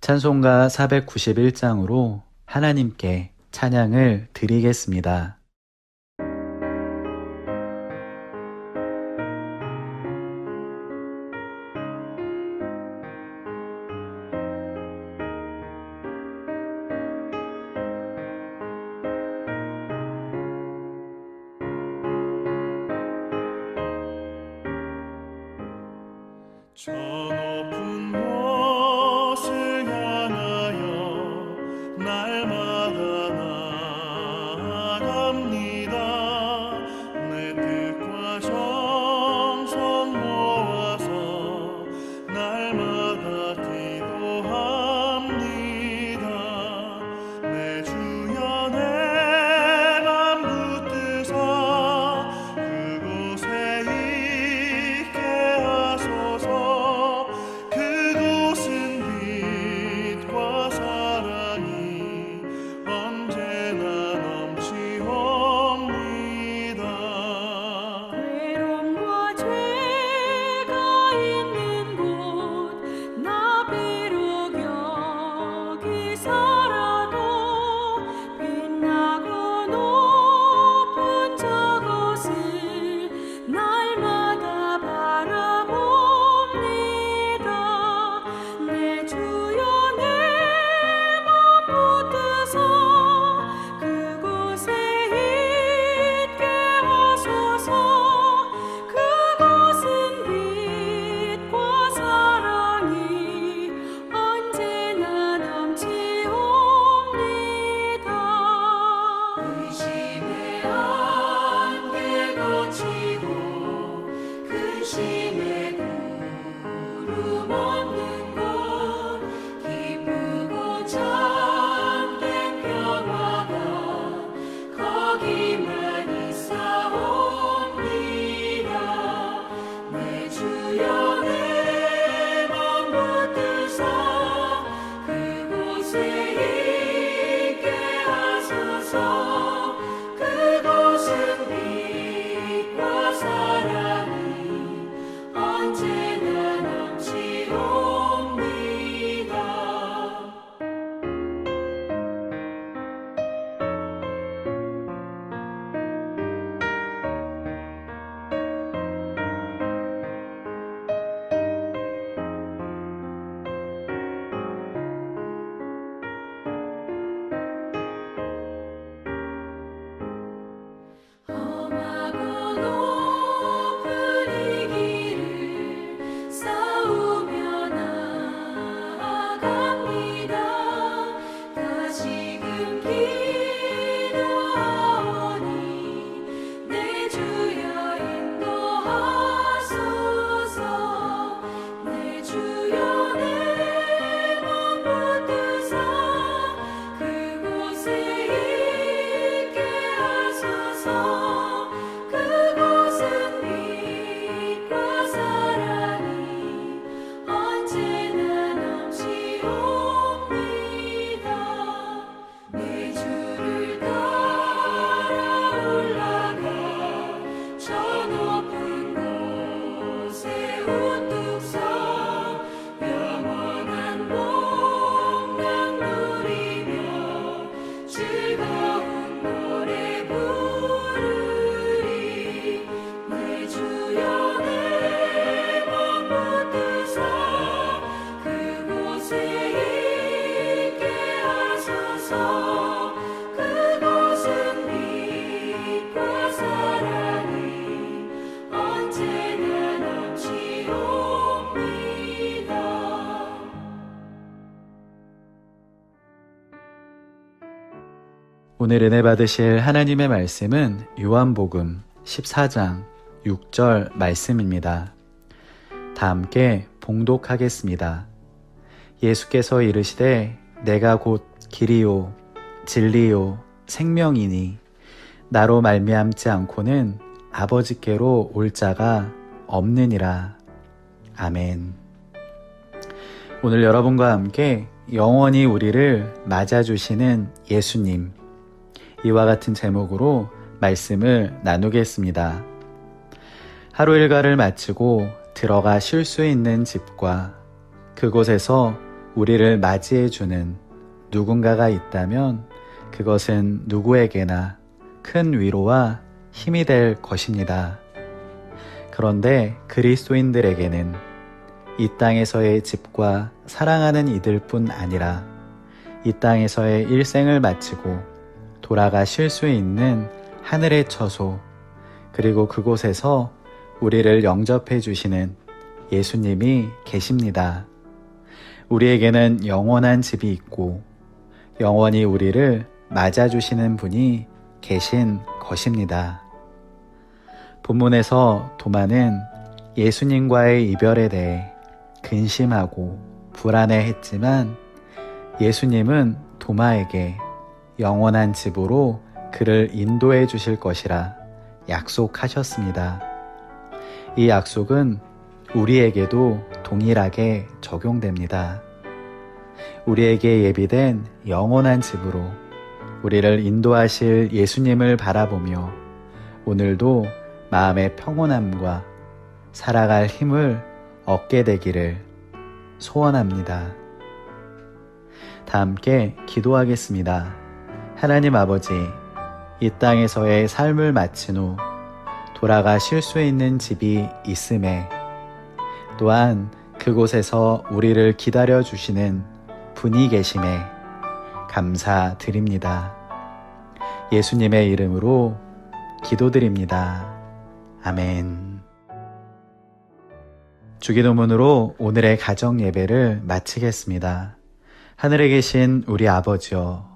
찬송가 491장으로 하나님께 찬양을 드리겠습니다. 저 높은 time. 오늘 은혜 받으실 하나님의 말씀은 요한복음 14장 6절 말씀입니다. 다 함께 봉독하겠습니다. 예수께서 이르시되 내가 곧 길이요 진리요 생명이니 나로 말미암지 않고는 아버지께로 올 자가 없느니라. 아멘. 오늘 여러분과 함께 영원히 우리를 맞아주시는 예수님. 이와 같은 제목으로 말씀을 나누겠습니다. 하루 일과를 마치고 들어가 쉴 수 있는 집과 그곳에서 우리를 맞이해주는 누군가가 있다면 그것은 누구에게나 큰 위로와 힘이 될 것입니다. 그런데 그리스도인들에게는 이 땅에서의 집과 사랑하는 이들 뿐 아니라 이 땅에서의 일생을 마치고 돌아가 쉴 수 있는 하늘의 처소, 그리고 그곳에서 우리를 영접해 주시는 예수님이 계십니다. 우리에게는 영원한 집이 있고 영원히 우리를 맞아주시는 분이 계신 것입니다. 본문에서 도마는 예수님과의 이별에 대해 근심하고 불안해 했지만 예수님은 도마에게 영원한 집으로 그를 인도해 주실 것이라 약속하셨습니다. 이 약속은 우리에게도 동일하게 적용됩니다. 우리에게 예비된 영원한 집으로 우리를 인도하실 예수님을 바라보며 오늘도 마음의 평온함과 살아갈 힘을 얻게 되기를 소원합니다. 다 함께 기도하겠습니다. 하나님 아버지, 이 땅에서의 삶을 마친 후 돌아가 쉴 수 있는 집이 있음에 또한 그곳에서 우리를 기다려 주시는 분이 계심에 감사드립니다. 예수님의 이름으로 기도드립니다. 아멘. 주기도문으로 오늘의 가정 예배를 마치겠습니다. 하늘에 계신 우리 아버지여,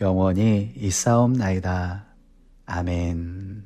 영원히 있사옵나이다. 아멘.